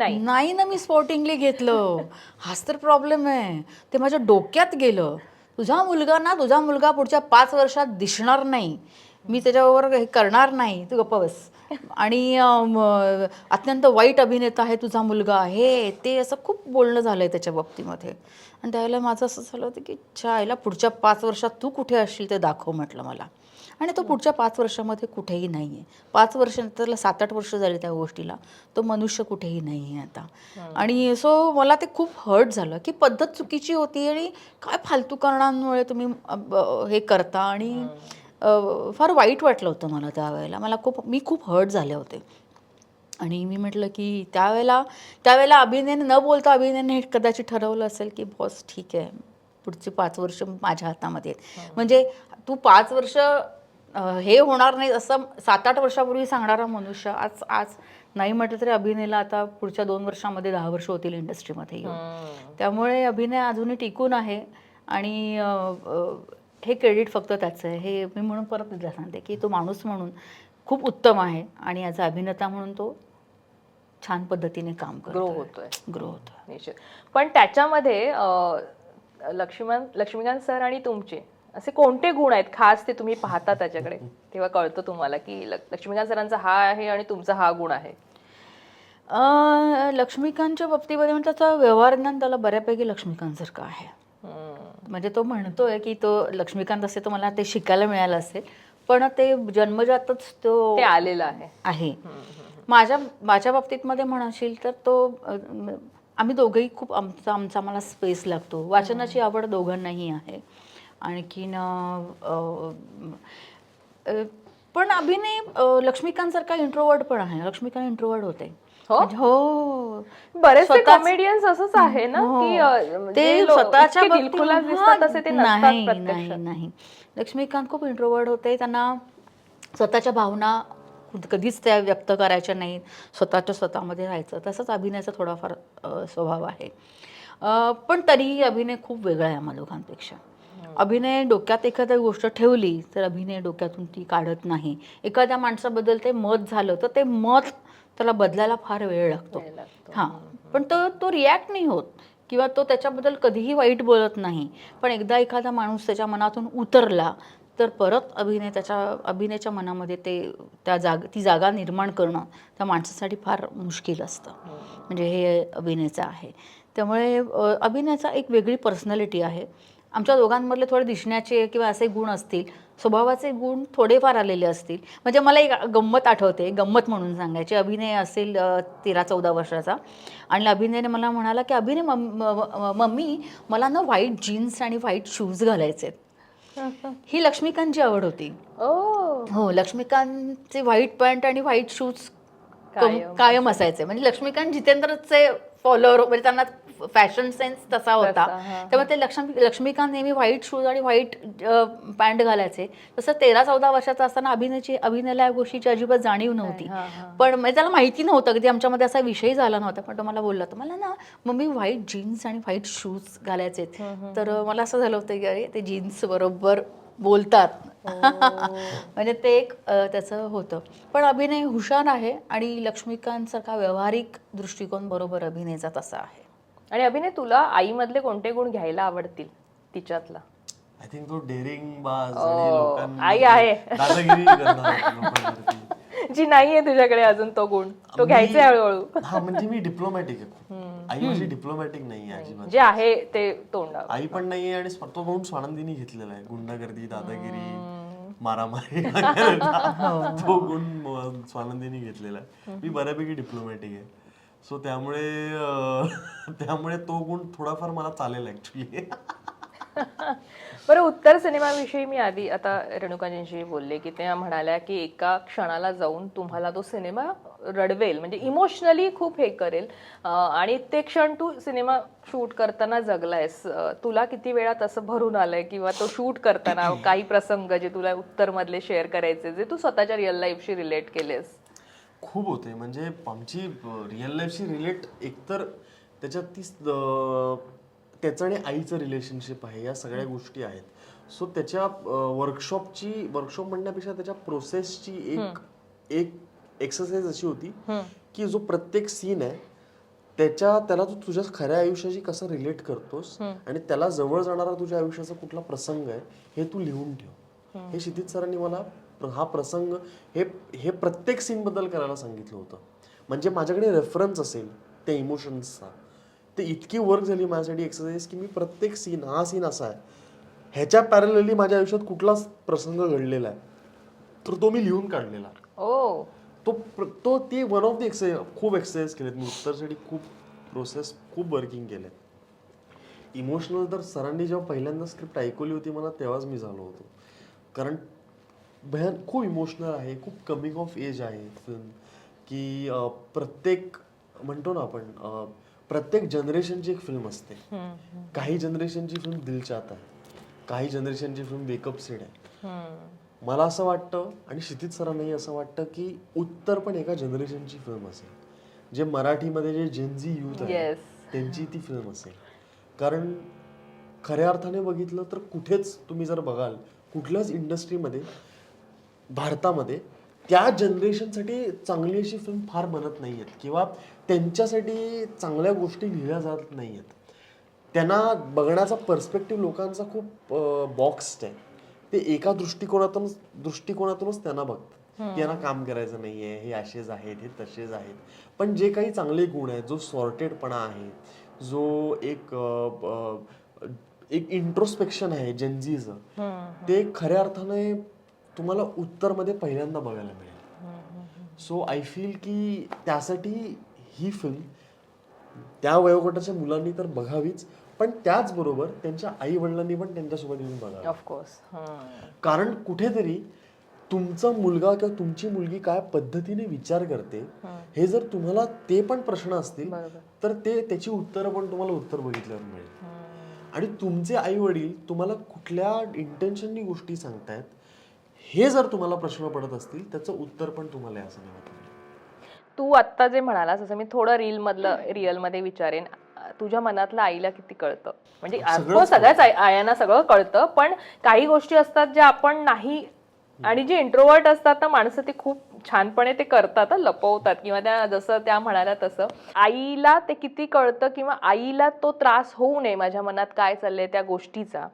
नाही. नाही ना मी स्पोर्टिंगली घेतलं. हाच तर प्रॉब्लेम आहे. ते माझ्या डोक्यात गेलं. तुझा मुलगा ना तुझा मुलगा पुढच्या पाच वर्षात दिसणार नाही. मी त्याच्याबरोबर हे करणार नाही. तू गप्प बस. आणि अत्यंत वाईट अभिनेता आहे तुझा मुलगा. हे ते असं खूप बोलणं झालं आहे त्याच्या बाबतीमध्ये. आणि त्यावेळेला माझं असं झालं होतं की चायला पुढच्या पाच वर्षात तू कुठे असशील ते दाखव म्हटलं मला. आणि तो पुढच्या पाच वर्षामध्ये कुठेही नाही आहे पाच वर्ष त्याला सात आठ वर्ष झाली त्या गोष्टीला तो मनुष्य कुठेही नाही आहे आता आणि सो मला ते खूप हर्ट झालं की पद्धत चुकीची होती आणि काय फालतू कारणांमुळे तुम्ही हे करता आणि अ, फार वाईट वाटलं होतं मला त्यावेळेला. मला खूप मी खूप हर्ट झाले होते. आणि मी म्हटलं की त्यावेळेला त्यावेळेला अभिनयने न बोलता अभिनयने हे कदाचित ठरवलं असेल की बॉस ठीक आहे. पुढची पाच वर्ष माझ्या हातामध्ये आहेत. म्हणजे तू पाच वर्ष हे होणार नाही असं सात आठ वर्षापूर्वी सांगणारा मनुष्य आज आज नाही म्हटलं तरी अभिनयला आता पुढच्या दोन वर्षामध्ये दहा वर्ष होतील इंडस्ट्रीमध्ये येऊन. त्यामुळे अभिनय अजूनही टिकून आहे आणि हे क्रेडिट फक्त त्याचं आहे. हे मी म्हणून परत तुला सांगते की तो माणूस म्हणून खूप उत्तम आहे आणि अ अभिनेता म्हणून तो छान पद्धतीने काम ग्रो होतोय. ग्रो होतो निश्चित. पण त्याच्यामध्ये लक्ष्मण लक्ष्मीकांत सर आणि तुमचे असे कोणते गुण आहेत? खास ते तुम्ही पाहता त्याच्याकडे. तेव्हा कळतं तुम्हाला की लक- लक्ष्मीकांत सरांचा हा आहे आणि तुमचा हा गुण आहे. लक्ष्मीकांतच्या बाबतीमध्ये म्हणजे त्याचा व्यवहार ज्ञान त्याला बऱ्यापैकी लक्ष्मीकांतसारखं आहे. हम्म. म्हणजे तो म्हणतोय की तो लक्ष्मीकांत असे तर मला ते शिकायला मिळालं असेल पण ते जन्मजातच तो ते आलेलं आहे. आहे. माझ्या माझ्या बाबतीत मध्ये म्हणशील तर तो आम्ही दोघंही खूप आमचा आमचा आम्हाला स्पेस लागतो. वाचनाची आवड दोघांनाही आहे. आणखीन पण अभिनय लक्ष्मीकांतसारखा इंट्रोवर्ड पण आहे. लक्ष्मीकांत इंट्रोवर्ड होते. हो? म्हणजे हो. बरेचसे कॉमेडियन्स असंच आहे ना हो. की ते स्वतःच्या हा, दिसतात तसे ते नाही नाही नाही. लक्ष्मीकांत खूप इंट्रोवर्ड होते. त्यांना स्वतःच्या भावना कधीच त्या व्यक्त करायच्या नाहीत. स्वतःच्या स्वतःमध्ये राहायचं. तसंच अभिनयाचा थोडाफार स्वभाव आहे. पण तरीही अभिनय खूप वेगळा आहे आम्हा दोघांपेक्षा. अभिनय डोक्यात एखादी गोष्ट ठेवली तर अभिनय डोक्यातून ती काढत नाही. एखाद्या माणसाबद्दल ते मत झालं तर ते मत त्याला बदलायला फार वेळ लागतो. हां. पण तो तो रिॲक्ट नाही होत किंवा तो त्याच्याबद्दल कधीही वाईट बोलत नाही. पण एकदा एखादा माणूस त्याच्या मनातून उतरला तर परत अभिनय त्याच्या अभिनयाच्या मनामध्ये ते त्या जाग ती जागा निर्माण करणं त्या माणसासाठी फार मुश्किल असतं. म्हणजे हे अभिनयाचं आहे. त्यामुळे अभिनयाचा एक वेगळी पर्सनॅलिटी आहे. आमच्या दोघांमधले थोडे दिसण्याचे किंवा असे गुण असतील स्वभावाचे गुण थोडेफार आलेले असतील. म्हणजे मला एक गंमत आठवते गंमत म्हणून सांगायची. अभिनय असेल तेरा चौदा वर्षाचा. आणि अभिनयने मला म्हणाला की अभिनय मम- मम्मी मला ना व्हाईट जीन्स आणि व्हाईट शूज घालायचे आहेत. ही लक्ष्मीकांतची आवड होती. हो लक्ष्मीकांतचे व्हाईट पॅन्ट आणि व्हाईट शूज. कायम असायचे. म्हणजे लक्ष्मीकांत जितेंद्रचे फॉलोअर म्हणजे त्यांना फॅशन सेन्स तसा होता. त्यामुळे ते लक्ष्मी लक्ष्मीकांत नेहमी व्हाईट शूज आणि व्हाईट पॅन्ट घालायचे. तसं तेरा चौदा वर्षाचा असताना अभिनयाची अभिनयाला या गोष्टीची अजिबात जाणीव नव्हती. पण म्हणजे त्याला माहिती नव्हतं कधी आमच्यामध्ये असा विषय झाला नव्हता. पण तो मला बोलला तर मला ना मम्मी व्हाईट जीन्स आणि व्हाईट शूज घालायचे तर मला असं झालं होतं की अरे ते जीन्स बरोबर बोलतात. म्हणजे ते एक त्याचं होतं. पण अभिनय हुशार आहे आणि लक्ष्मीकांतसारखा व्यावहारिक दृष्टिकोन बरोबर अभिनयचा तसा आहे. आणि अभिनय तुला आईमधले कोणते गुण घ्यायला आवडतील तिच्यातला? आय थिंक तो डेअरिंग लोकांना आई आहे. जी नाहीये तुझ्याकडे अजून तो गुण. तो घ्यायचा हळूहळू. हा म्हणजे मी डिप्लोमॅटिक आहे. आई माझी डिप्लोमॅटिक नाही आहे जे आहे ते तोंडावर. आई पण नाहीये आणि तो गुण स्वानंदीने घेतलेला आहे. गुंडागर्दी दादागिरी मारामारी. तो गुण स्वानंदीने घेतलेला आहे. मी बऱ्यापैकी डिप्लोमॅटिक आहे. सो त्यामुळे त्यामुळे तो गुण थोडाफार मला चालेल ऍक्च्युली बरं उत्तर सिनेमाविषयी मी आधी आता रेणुकाजींशी बोलले की त्या म्हणाल्या की एका क्षणाला जाऊन तुम्हाला तो सिनेमा रडवेल म्हणजे इमोशनली खूप हे करेल. आणि ते क्षण तू सिनेमा शूट करताना जगलायस. तुला किती वेळात असं भरून आलंय किंवा तो शूट करताना काही प्रसंग जे तुला उत्तर मधले शेअर करायचे जे तू स्वतःच्या रिअल लाईफशी रिलेट केलेस? खूप होते म्हणजे आमची रिअल लाईफशी रिलेट एकतर त्याच्यात ती त्याचं आणि आईचं रिलेशनशिप आहे या सगळ्या गोष्टी आहेत. सो त्याच्या वर्कशॉपची वर्कशॉप म्हणण्यापेक्षा त्याच्या प्रोसेसची एक एक एक्सरसाइज अशी होती की जो प्रत्येक सीन आहे त्याच्या त्याला तू तुझ्या खऱ्या आयुष्याशी कसं रिलेट करतोस आणि त्याला जवळ जाणारा तुझ्या आयुष्याचा कुठला प्रसंग आहे हे तू लिहून ठेव. हे क्षितिज सरांनी मला हा प्रसंग हे हे प्रत्येक सीन बद्दल करायला सांगितलं होतं. म्हणजे माझ्याकडे रेफरन्स असेल त्या इमोशन्सचा ते इतकी वर्क झाली माझ्यासाठी एक्सरसाइज की मी प्रत्येक सीन हा सीन असा आहे. ह्याच्या पॅरलली माझ्या आयुष्यात कुठलाच प्रसंग घडलेला आहे तर तो मी लिहून काढलेला. ओ. तो प्र- तो ती वन ऑफ द एक्सरसाइज खूप एक्सरसाइज केलेत. मी उत्तरसाठी खूप प्रोसेस खूप वर्किंग केले इमोशनल तर सरांनी जेव्हा पहिल्यांदा स्क्रिप्ट ऐकवली होती मला तेव्हाच मी झालो होतो. कारण भयान खूप इमोशनल आहे खूप कमिंग ऑफ एज आहे फिल्म की अं, प्रत्येक म्हणतो ना आपण अं, प्रत्येक जनरेशनची एक फिल्म असते. काही जनरेशनची फिल्म दिलचात आहे. काही जनरेशनची फिल्म वेकअप सेड आहे. मला असं वाटतं आणि क्षितिज सरांनाही असं वाटतं की उत्तर पण एका जनरेशनची फिल्म असेल. जे मराठीमध्ये जे जेनझी युथ आहे Yes. त्यांची ती फिल्म असेल. कारण खऱ्या अर्थाने बघितलं तर कुठेच तुम्ही जर बघाल कुठल्याच इंडस्ट्रीमध्ये भारतामध्ये त्या जनरेशनसाठी चांगली अशी फिल्म फार बनत नाही आहेत किंवा त्यांच्यासाठी चांगल्या गोष्टी लिहिल्या जात नाही आहेत त्यांना बघण्याचा पर्स्पेक्टिव्ह लोकांचा खूप बॉक्स्ड आहे. ते एका दृष्टिकोनातून दृष्टिकोनातूनच त्यांना बघतात. की यांना काम करायचं नाहीये हे असेच आहेत हे तसेच आहेत. पण जे काही चांगले गुण आहेत जो सॉर्टेडपणा आहे जो एक एक इंट्रोस्पेक्शन आहे जेन्झीचं ते खऱ्या अर्थाने तुम्हाला उत्तरमध्ये पहिल्यांदा बघायला मिळेल. सो आय फील की त्यासाठी ही फिल्म त्या वयोगटाच्या मुलांनी तर बघावीच पण त्याचबरोबर त्यांच्या आई वडिलांनी पण त्यांच्यासोबत येऊन बघावं. ऑफकोर्स कारण कुठेतरी तुमचा मुलगा किंवा तुमची मुलगी काय पद्धतीने विचार करते हे जर तुम्हाला ते पण प्रश्न असतील तर ते त्याची उत्तरं पण तुम्हाला उत्तर बघितल्यावर मिळेल. आणि तुमचे आई वडील तुम्हाला कुठल्या इंटेन्शननी गोष्टी सांगतायत हे जर तुम्हाला प्रश्न पडत असतील त्याचं उत्तर पण तुम्हाला असं नाही तू आत्ता जे म्हणालास असं मी थोडं रील मधलं रिअलमध्ये विचारेन. तुझ्या मनातलं आईला किती कळतं? म्हणजे सगळ्याच आयांना सगळं कळतं पण काही गोष्टी असतात ज्या आपण नाही आणि जे इंट्रोवर्ट असतात ना माणसं ते खूप छानपणे ते करतात लपवतात. किंवा त्या जसं त्या म्हणाल्या तसं. आईला ते किती कळतं किंवा आईला तो त्रास होऊ नये माझ्या मनात काय चाललंय त्या गोष्टीचा.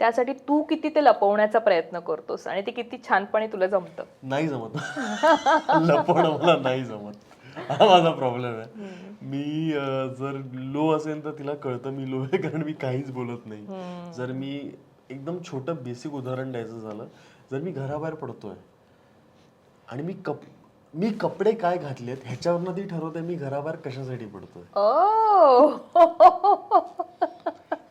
त्यासाठी तू किती ते लपवण्याचा प्रयत्न करतोस आणि ते किती छानपणे तुला जमतं. नाही जमत. लपवणं मला नाही जमत. हा माझा प्रॉब्लेम आहे. मी जर लो असेल तर तिला कळतं मी लो आहे कारण मी काहीच बोलत नाही. जर मी एकदम छोटं बेसिक उदाहरण द्यायचं झालं जर मी घराबाहेर पडतोय आणि मी कप मी कपडे काय घातलेत ह्याच्यावरनं ती ठरवते मी घराबाहेर कशासाठी पडतोय.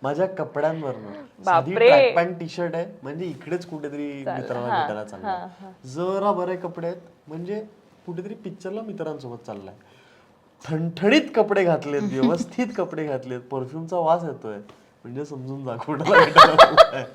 माझ्या कपड्यांवरनं. साधी ट्रॅक पॅन्ट टी शर्ट आहे. म्हणजे इकडेच कुठेतरी मित्राला भेटायला चाललाय. जरा बरे कपडे आहेत. म्हणजे कुठेतरी पिक्चरला मित्रांसोबत चाललाय. ठणठणीत कपडे घातलेत व्यवस्थित कपडे घातलेत. परफ्यूमचा वास येतोय. म्हणजे समजून जा कुणाला भेटायला चाललाय.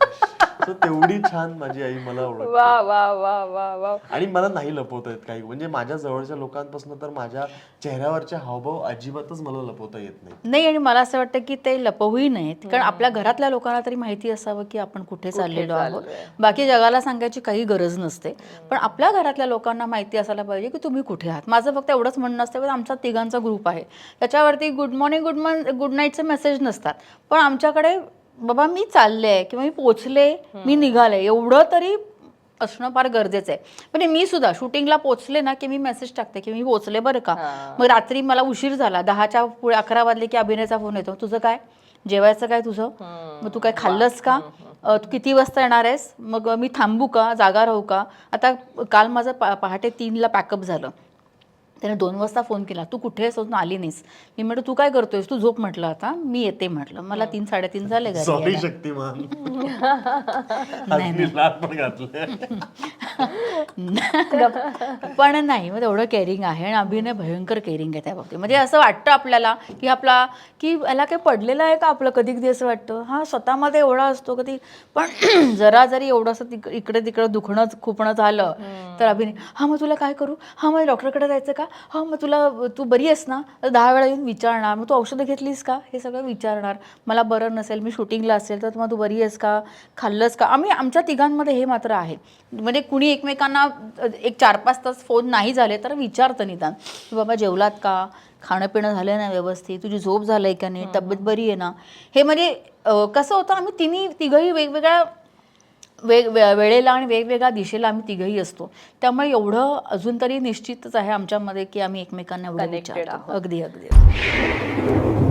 So तेवढी छान माझी आई मला ओळख वा वा वा वा वा. आणि मला नाही लपवता येत काही. म्हणजे माझ्या जवळच्या लोकांपासून तर माझ्या चेहऱ्यावरचे हावभाव अजिबातच मला लपवता येत नाही नाही आणि मला असं वाटतं की ते लपवूही नाहीत. कारण आपल्या घरातल्या लोकांना तरी माहिती असावं की आपण कुठे चाललेलो आहोत. बाकी जगाला सांगायची काही गरज नसते. पण आपल्या घरातल्या लोकांना माहिती असायला पाहिजे की तुम्ही कुठे आहात. माझं फक्त एवढंच म्हणणं असतं की आमचा तिघांचा ग्रुप आहे. त्याच्यावरती good morning good morning good नाईटचे message नसतात. पण आमच्याकडे बाबा मी चालले आहे किंवा मी पोचले मी निघाले. एवढं तरी असणं फार गरजेचं आहे. म्हणजे मी सुद्धा शूटिंगला पोचले ना की मी मेसेज टाकते की मी पोचले बरं का? मग रात्री मला उशीर झाला. दहाच्या पुढे अकरा वाजले की अभिनयचा फोन येतो. तुझं काय? जेवायचं काय तुझं? मग तू काय खाल्लंस का? तू किती वाजता येणार आहेस? मग मी थांबू का? जागा राहू का? आता काल माझं पा पहाटे तीनला पॅकअप झालं. त्याने दोन वाजता फोन केला तू कुठे आहेस? अजून आली नाहीस. मी म्हटलं तू काय करतोयस? तू झोप म्हटलं आता. मी येते म्हटलं. मला तीन साडेतीन झाले घरी सॉरी यायला. शक्तिमान. आज मी लाल पण घातले पण नाही मग तेवढं केअरिंग आहे आणि अभिनय भयंकर केअरिंग आहे त्या बाबतीत. म्हणजे असं वाटतं आपल्याला की आपला की याला काही पडलेलं आहे का आपलं? कधी कधी असं वाटतं हा स्वतःमध्ये एवढा असतो कधी. पण जरा जरी एवढंसं तिक- इकडे तिकडे दुखणं खुपणं झालं तर अभिनय हा मग तुला काय करू? हा मग डॉक्टरकडे जायचं का? हां मग तुला तू बरी आहेस ना? तर दहा वेळा येऊन विचारणार मग तू औषधं घेतलीस का? हे सगळं विचारणार. मला बरं नसेल मी शूटिंगला असेल तर मग तू बरी आहेस का? खाल्लंस का? आम्ही आमच्या तिघांमध्ये हे मात्र आहे. म्हणजे कुणी एकमेकांना एक चार पाच तास फोन नाही झाले तर विचारतं निदान की बाबा जेवलात का? खाणं पिणं झालं ना व्यवस्थित तुझी झोप झालंय का नाही? तब्येत बरी आहे ना? हे म्हणजे कसं होतं आम्ही तिन्ही तिघही वेगवेगळ्या वेग वेळेला आणि वेगवेगळ्या दिशेला आम्ही तिघही असतो. त्यामुळे एवढं अजून तरी निश्चितच आहे आमच्यामध्ये की आम्ही एकमेकांना एवढं विचारतो. अगदी अगदी.